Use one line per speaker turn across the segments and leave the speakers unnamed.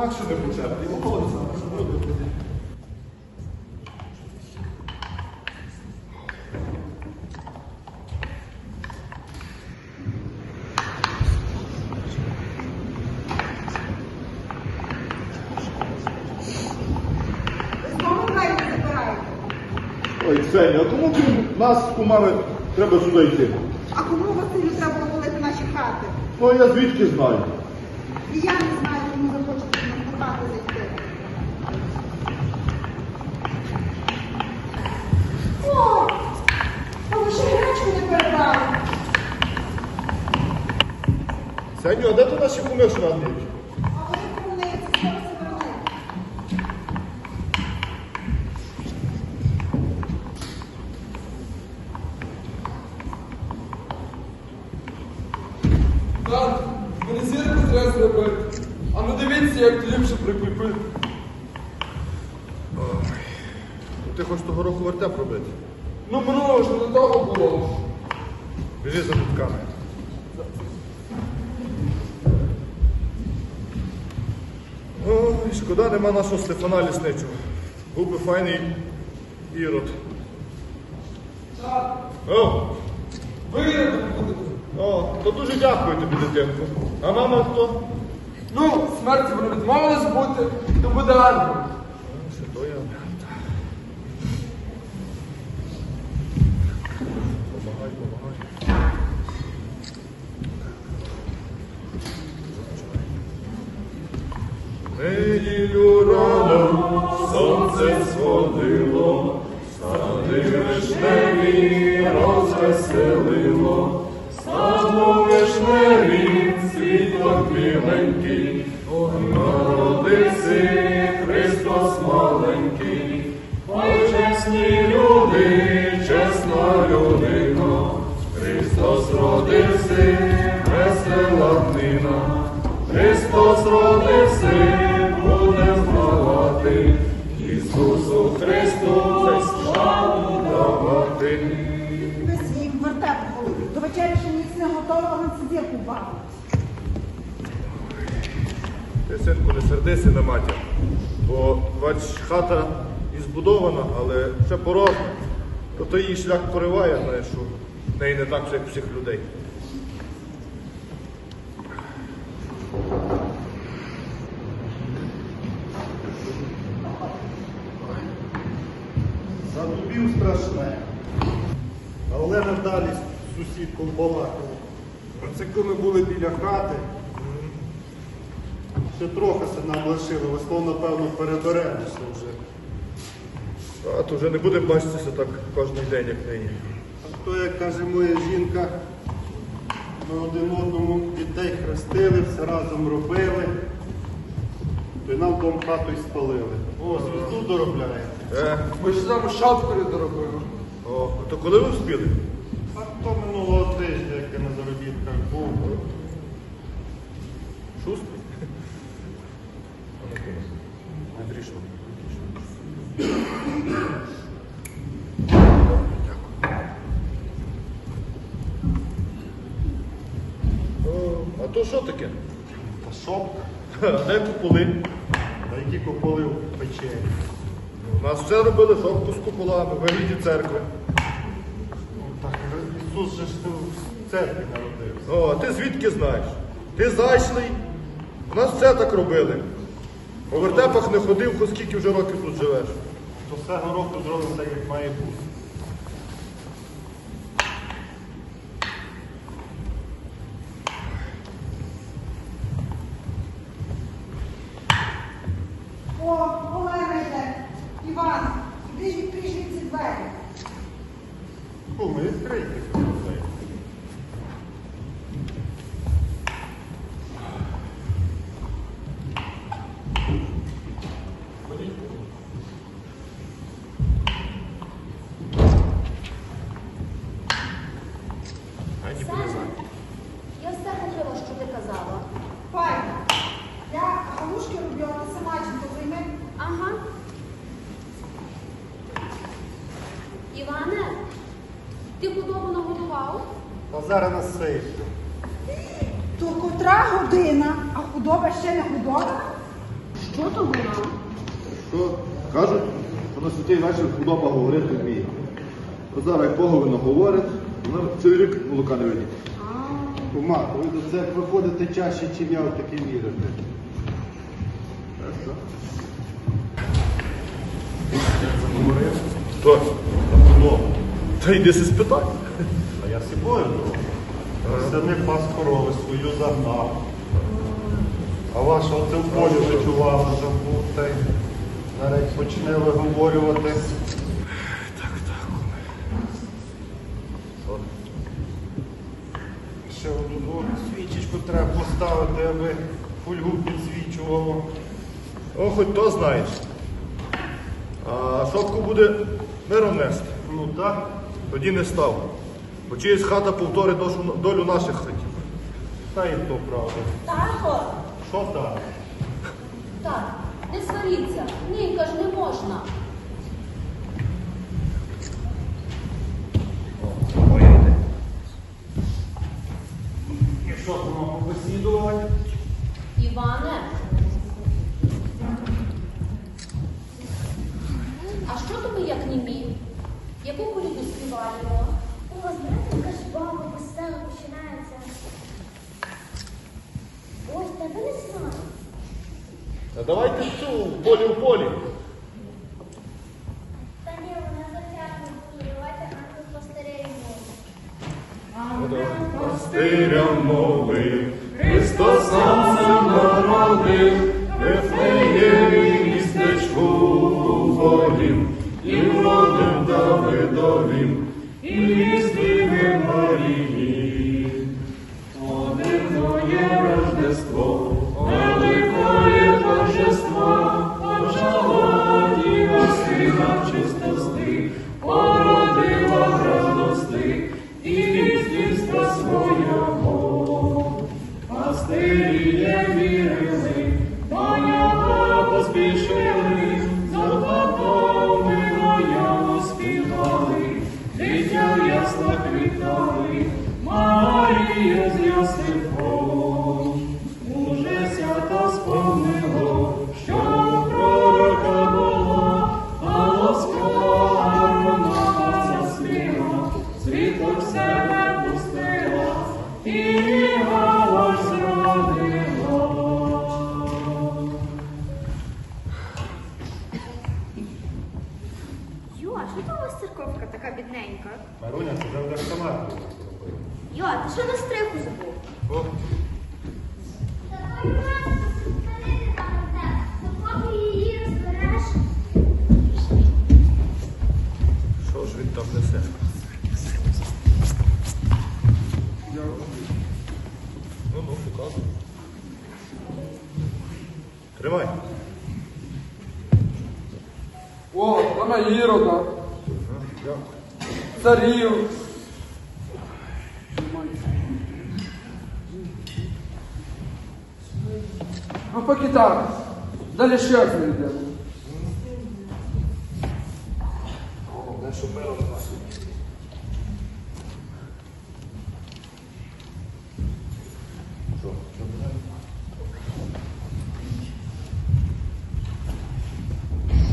Макс ще не почав. Його молодця.
Знову двері забираєте.
Ой, Ксеня, а кому крім нас з кумами треба сюди йти?
А кому Василю треба валити наші хати?
Ну, я звідки знаю?
І я не знаю, на хати зайти. О! А ви ще гречку не перебрали.
Ксеню, а де то наші куми швадують?
А вони комуниці скоро забрали.
Так, мені зірку треба зробити. А ну дивіться, як ліпше прикріпити.
Ти хочеш того року робити?
Ну минулого ж не до того було.
Біжи за дутками. Ой, шкода нема нашого Стефана Лісничого. Був би файний ірод.
Так,
О,
виїдете будете.
о, то дуже дякую тобі, дитинку. А мама хто?
Ну, смерті вони відмовились бути, то буде армія.
Що то я? Помагай, помагай. Неділю рано сонце сходило, сади вишневі розвеселило, саду вишневі цвіток біленький, народився Христос маленький, почесні люди, чесна людина, Христос родився, весела днина. Христос родився,
ніц не готово, а ви сидіти бавили.
Ти, синку, не сердися на матір, бо бач, хата і збудована, але ще порожня. То той її шлях пориває, знаєш, що в неї не так, як всіх людей.
Задубів страшне. А Олена далі з сусідком. Це коли ми були біля хати. Ще трохи се нам лишили, весло, напевно, переберемося вже.
А то вже не будемо бачитися так кожен день, як нині.
А то, як каже моя жінка, ми один одному дітей хрестили, все разом робили. То й нам дом хату й спалили. О, звізду доробляєте.
Е,
Ми ж там шапкою доробили.
о, то коли ви вспіли?
А то минулого тижня, як я на заробітках був.
Ну, не дрішно. А то що таке?
Та шопка,
А Де куполи?
та які кополи в печері.
У нас все робили шовку з куполами, вигляді церкви.
Ну, Так, Ісус же ж в церкві народився.
О, а ти звідки знаєш? Ти зайшлий. У нас все так робили. По вертепах не ходив, хоч скільки вже років тут живеш.
То все року зробимо так, як має бути.
Ані буде зайнята.
Я все хотіла, що ти казала.
Файно. Я галушки роблю, а ти сама чим займи.
Ага. Іване, ти худобу нагодував?
А зараз насип.
То котра година, а худоба ще не худоба?
Що то вона?
Що? Кажуть, що на святий вечір худоба говорити вміє. То зараз як поговину говорить вона цілий рік молока не видить.
Кума, ви до церкви ходите чаще, чим я в таке вірите.
Хто? Ну, та йди си спитай.
А я сібою думав. Це не пас корови свою загнав. А ваша оце в полі ночувала, забув та й як почне виговорювати.
Так, так. Що?
Ще одну свічечку треба поставити, аби фольгу підсвічувало.
О, хоч то знаєш. А шопку буде миром нести.
Ну так.
Тоді не став. Бо чиїсь хата повторить долю наших хатів.
Та і то правда.
Тато!
Що так?
Так, не сваріться. Ні, каже, не можна.
glory. Тримай.
О, вона Ірода,
Дякую.
царів. А поки так, далі ще знайдемо.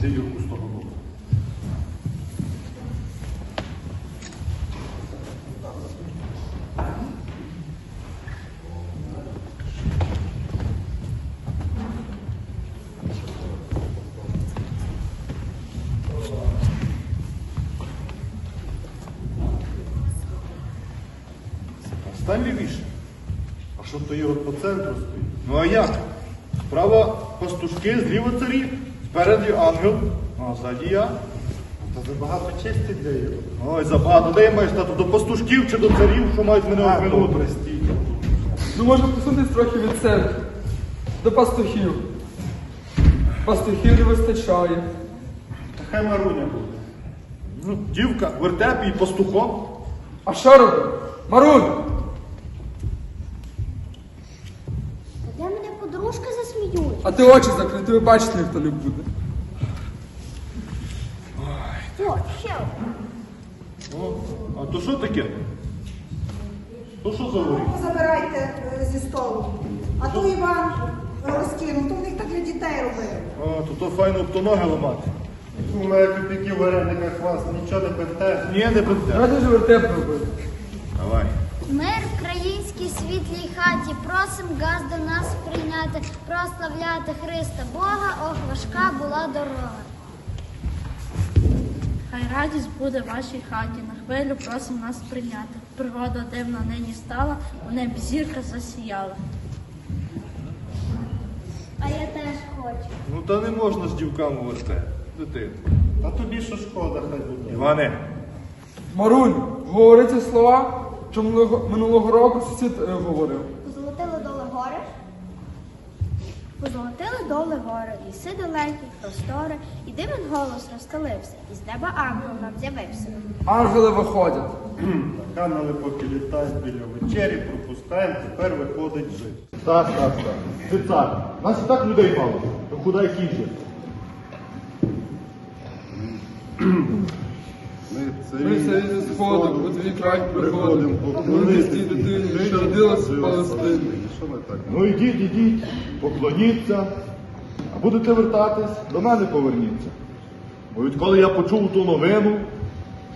Ти Юрку з того боку.
Стань лівіше. А що то Ірод по центру стоїть?
Ну а як? Справа пастушки, зліва царі, спереді ангел, а ззаді я.
Та забагато честі для Ірода.
Ой, забагато. Де я маю стати? До пастушків чи до царів, що мають мене
А,
обминути?
добре, стій.
Ну, може посунутись трохи від церкви. До пастухів. Пастухів не вистачає.
Та хай Маруня буде.
Ну, дівка, в вертепі і пастухом.
А що робити? Марунь!
Де мене подружки засміють?
А ти очі закрий, тебе бачити ніхто не буде.
О, ще одна.
О, а то що таке?
То що за горіх?
Забирайте е, зі столу. А то Іван розкинув, то в них так для дітей робили.
А, то то файно б то ноги ламати.
У мене копійки в варениках вас нічого не бентежить.
Ні, не бенте.
Давайте ж вертеп робити.
Давай.
Країнській світлій хаті, просим газ до нас прийняти, прославляти Христа Бога, ох, важка була дорога.
Хай радість буде в вашій хаті, на хвилю просим нас прийняти. Пригода дивна нині стала, у небі зірка засіяла.
А я теж хочу.
Ну та не можна з дівками верте. Дитину.
Та тобі що шкода, хай буде.
Іване,
Марунь, говори ці слова, що минулого, минулого року сусід е, говорив.
Позолотили доли гори.
Позолотили доли гори, ліси далекі, простори, і дивен голос розстелився, і з неба ангел нам з'явився.
Ангели виходять.
Канали поки літають біля вечері, пропускаємо, тепер виходить жити.
Так, так, так. Ти цар. Нас і так людей мало. То куди їх?
Ми зі сходу, у твій край приходимо. Поклонитись дитині, що родилась в Палестині.
Ну ідіть, ідіть, поклоніться, а будете вертатись, до мене поверніться. Бо відколи я почув ту новину,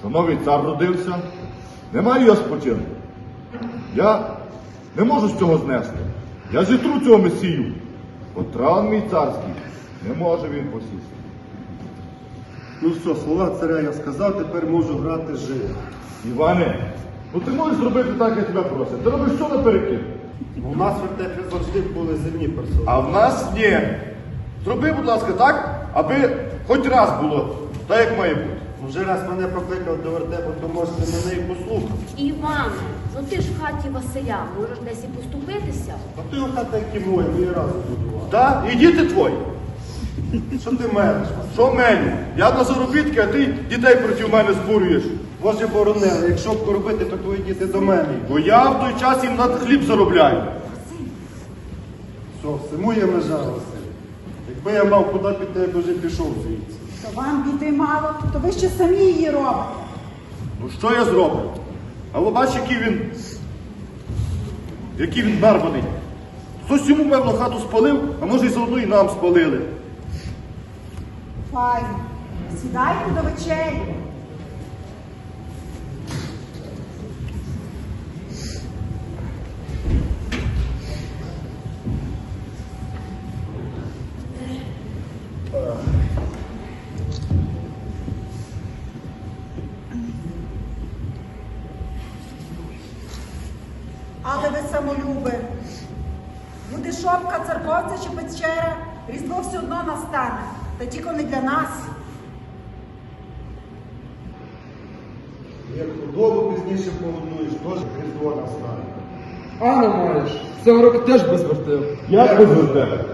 що новий цар родився, не маю я спочинку. Я не можу з цього знести. Я зітру цього месію, бо тран мій царський не може він посісти.
Ну все, слова царя я сказав, тепер можу грати жити.
Іване, ну ти можеш зробити так, як тебе просять. Ти робиш все наперекид.
У нас в вертепі завжди були земні персони.
А в нас ні. Зроби, будь ласка, так, аби хоч раз було, так як має бути.
Вже раз мене покликав до вертепу, то можете мене і послухати.
Іван, ну ти ж в хаті Василя, можеш десь і поступитися.
А ти хата, як і моя, ми її разом будували.
Так? І діти твої.
Що ти мелиш?
Що мені? Я на заробітки, а ти дітей проти мене збурюєш.
Боже боронили, якщо б робити, то твої діти до мене.
Бо я в той час їм на хліб заробляю.
Все, всьому є межа, Василь. Якби я мав куди піти, я б вже пішов звідси.
То вам біди мало, то ви ще самі її робите.
Ну що я зроблю? А ви бачиш, який він. Який він барбаний. Хтось йому, певно, хату спалив, а може і заодно і нам спалили.
Файно. Сідайте до вечері. Але Та тільки не для нас.
Як худобу пізніше погодуєш, теж різдво настане.
А не маєш. Цього року теж без вертеп.
Як без тебе?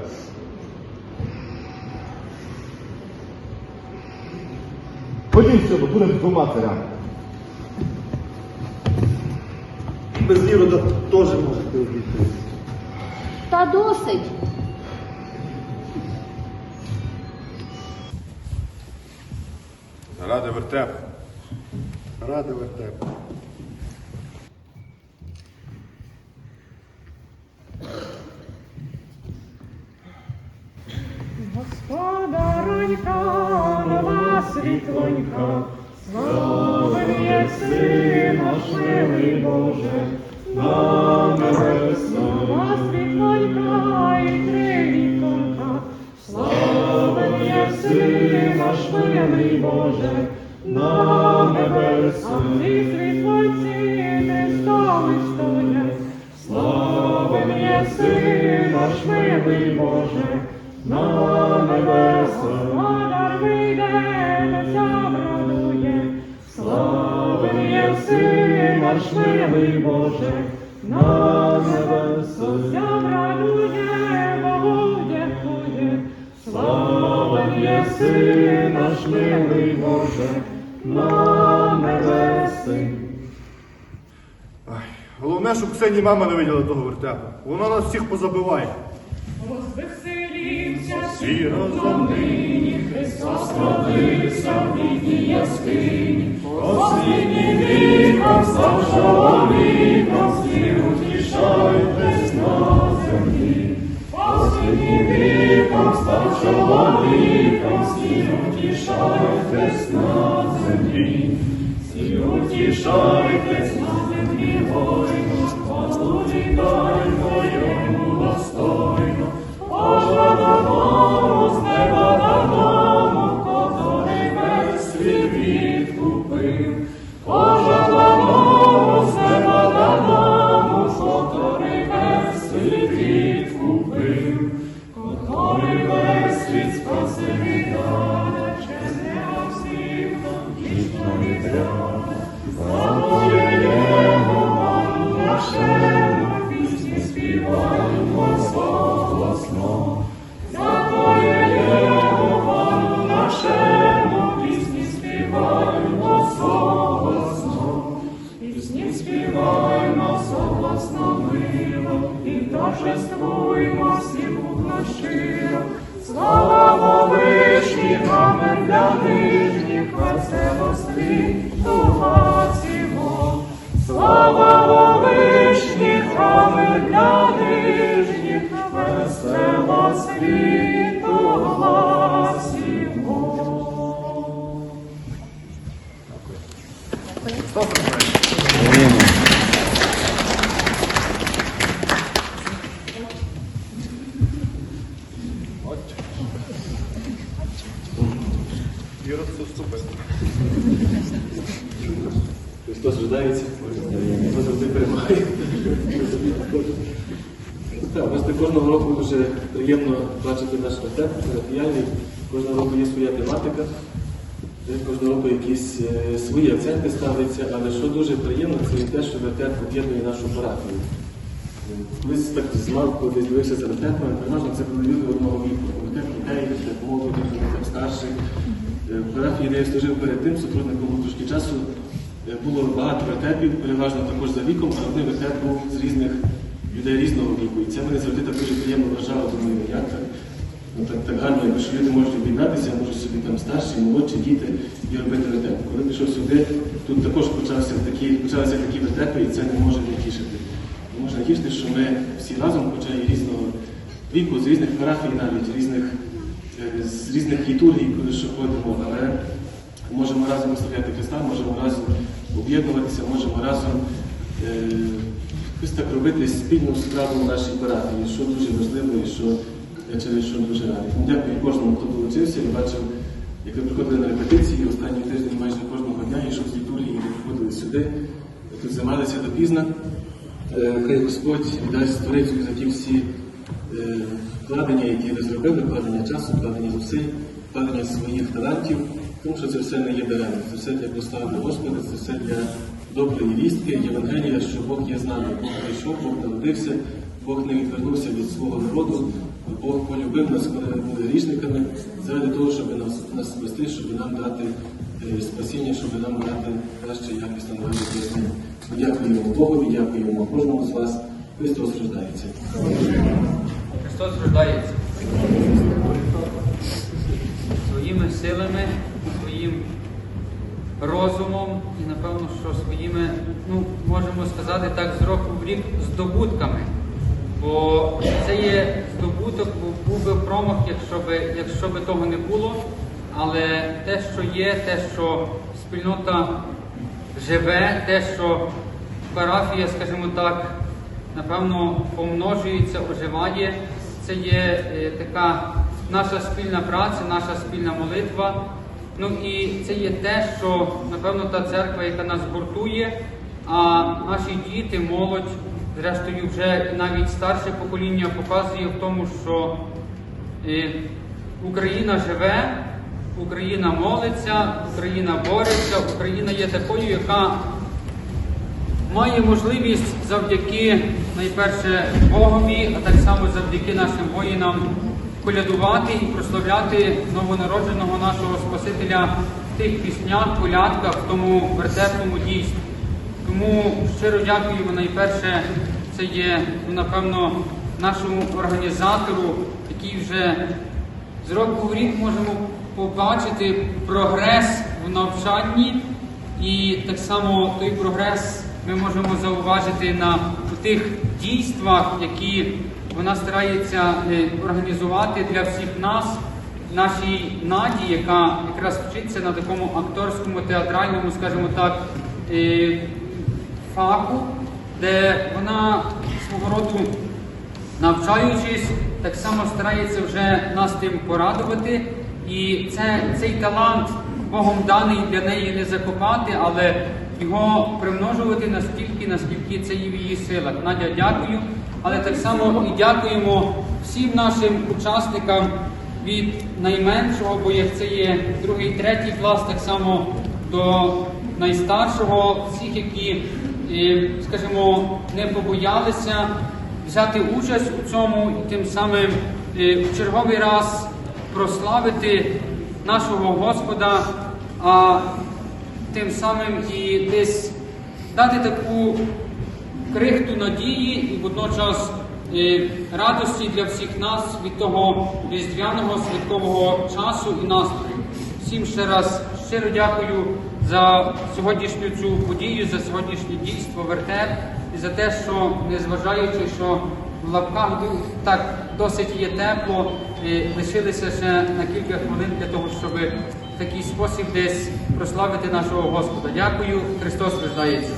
Ходіть сюди, будемо двома царями.
Без Ірода теж можете обійтись.
Та досить.
Заради вертепу.
Ради вертепу.
Господаронька, нова світлонька, славен єси наш милий Боже, на небеса. Нова світлонька і три віконка, славен єси наш милий Боже, на небеса. А ці світлонці не стали стоять, славен наш милий Боже, на небеса. Господар вийде, небеса врадує, славен єси наш милий Боже, на небеса. Єси наш милий Боже, на небеси.
Ай, головне, щоб Ксені мама не виділа того вертепу. Вона нас всіх позабиває.
Розвеселімся всі разом нині, Христос родився в бідній яскині, Останнім віком став чоловіком, всі утішайтесь Останнім віком став чоловіком, всі утішайтесь на землі. Всі утішайтесь на землі войно, хвалу віддаймо йому достойно. Божа додому, з неба додому, котрий весь світ відкупив. Веселости, тугасімо. Слава вишні, камер для нижніх, весело тугасімо.
Дуже приємно бачити наш вертеп парафіяльний. Кожного року є своя тематика, кожного року якісь е, свої акценти ставляться, але що дуже приємно, це і те, що вертеп об'єднує нашу парафію. Колись так коли десь дивився за вертепами, переважно це були люди одного віку. Вертеп дітей, молоді, старших. Е, В парафії, де служив перед тим, сотрудником трошки часу, е, було багато вертепів, переважно також за віком, а один вертеп був з різних людей різного віку. І це мене завжди так дуже приємно вражало, думаю, як так. Ну, так, так гарно, якби що люди можуть об'єднатися, можуть собі там старші, молодші, діти і робити вертеп. Коли пішов сюди, тут також почався такі, почалися такі вертепи, і це не може не тішити. Не може тішити, що ми всі разом, хоча і різного віку, з різних парафій навіть, різних, е, з різних літургій, коли що ходимо, але можемо разом виставляти Христа, можемо разом об'єднуватися, можемо разом е, якось так робити спільну справу в нашій парафії, що дуже важливо і що я через що дуже радий. Дякую кожному, хто долучився. Я бачив, як ви приходили на репетиції останній тиждень майже кожного дня, йшов з літургії, ви приходили сюди, тут займалися допізно. Е, Хай Господь дасть створицю за ті всі е, вкладення, які ви зробили, вкладення часу, вкладення зусиль, вкладення своїх талантів, тому що це все не є даремно. Це все для прослави Господа, це все для доброї вістки, Євангелія, що Бог є з нами. Бог прийшов, Бог народився, Бог не відвернувся від свого народу, Бог полюбив нас, коли ми були грішниками, заради того, щоб нас, нас спасти, щоб нам дати е, спасіння, щоб нам дати краще якісне нове життя. Дякуємо Богові, дякуємо кожному з вас. Христос рождається.
Христос рождається своїми силами, своїм розумом і, напевно, що своїми, ну, можемо сказати так, з року в рік здобутками. Бо це є здобуток, був би промах, якщо би, якщо би того не було. Але те, що є, те, що спільнота живе, те, що парафія, скажімо так, напевно, помножується, оживає. Це є е, така наша спільна праця, наша спільна молитва. Ну і це є те, що, напевно, та церква, яка нас гуртує, а наші діти, молодь, зрештою, вже навіть старше покоління показує в тому, що е, Україна живе, Україна молиться, Україна бореться, Україна є такою, яка має можливість завдяки найперше Богові, а так само завдяки нашим воїнам колядувати і прославляти новонародженого нашого Спасителя в тих піснях, колядках, в тому вертепному дійстві. Тому щиро дякуємо найперше, це є, ну, напевно, нашому організатору, який вже з року в рік можемо побачити прогрес в навчанні, і так само той прогрес ми можемо зауважити на тих дійствах, які вона старається е, організувати для всіх нас, нашій Наді, яка якраз вчиться на такому акторському театральному, скажімо так, е, фаху, де вона свого роду навчаючись, так само старається вже нас тим порадувати. І це, цей талант Богом даний для неї не закопати, але його примножувати настільки, наскільки це є в її силах. Надя, дякую. Але так само і дякуємо всім нашим учасникам від найменшого, бо як це є другий, третій клас, так само до найстаршого, всіх, які, е, скажімо, не побоялися взяти участь у цьому і тим самим е, в черговий раз прославити нашого Господа, а тим самим і десь дати таку крихту надії і водночас е, радості для всіх нас від того різдвяного святкового часу і настрою. Всім ще раз щиро дякую за сьогоднішню цю подію, за сьогоднішнє дійство вертеп і за те, що незважаючи, що в лапках так досить є тепло, е, лишилися ще на кілька хвилин для того, щоб в такий спосіб десь прославити нашого Господа. Дякую, Христос рождається.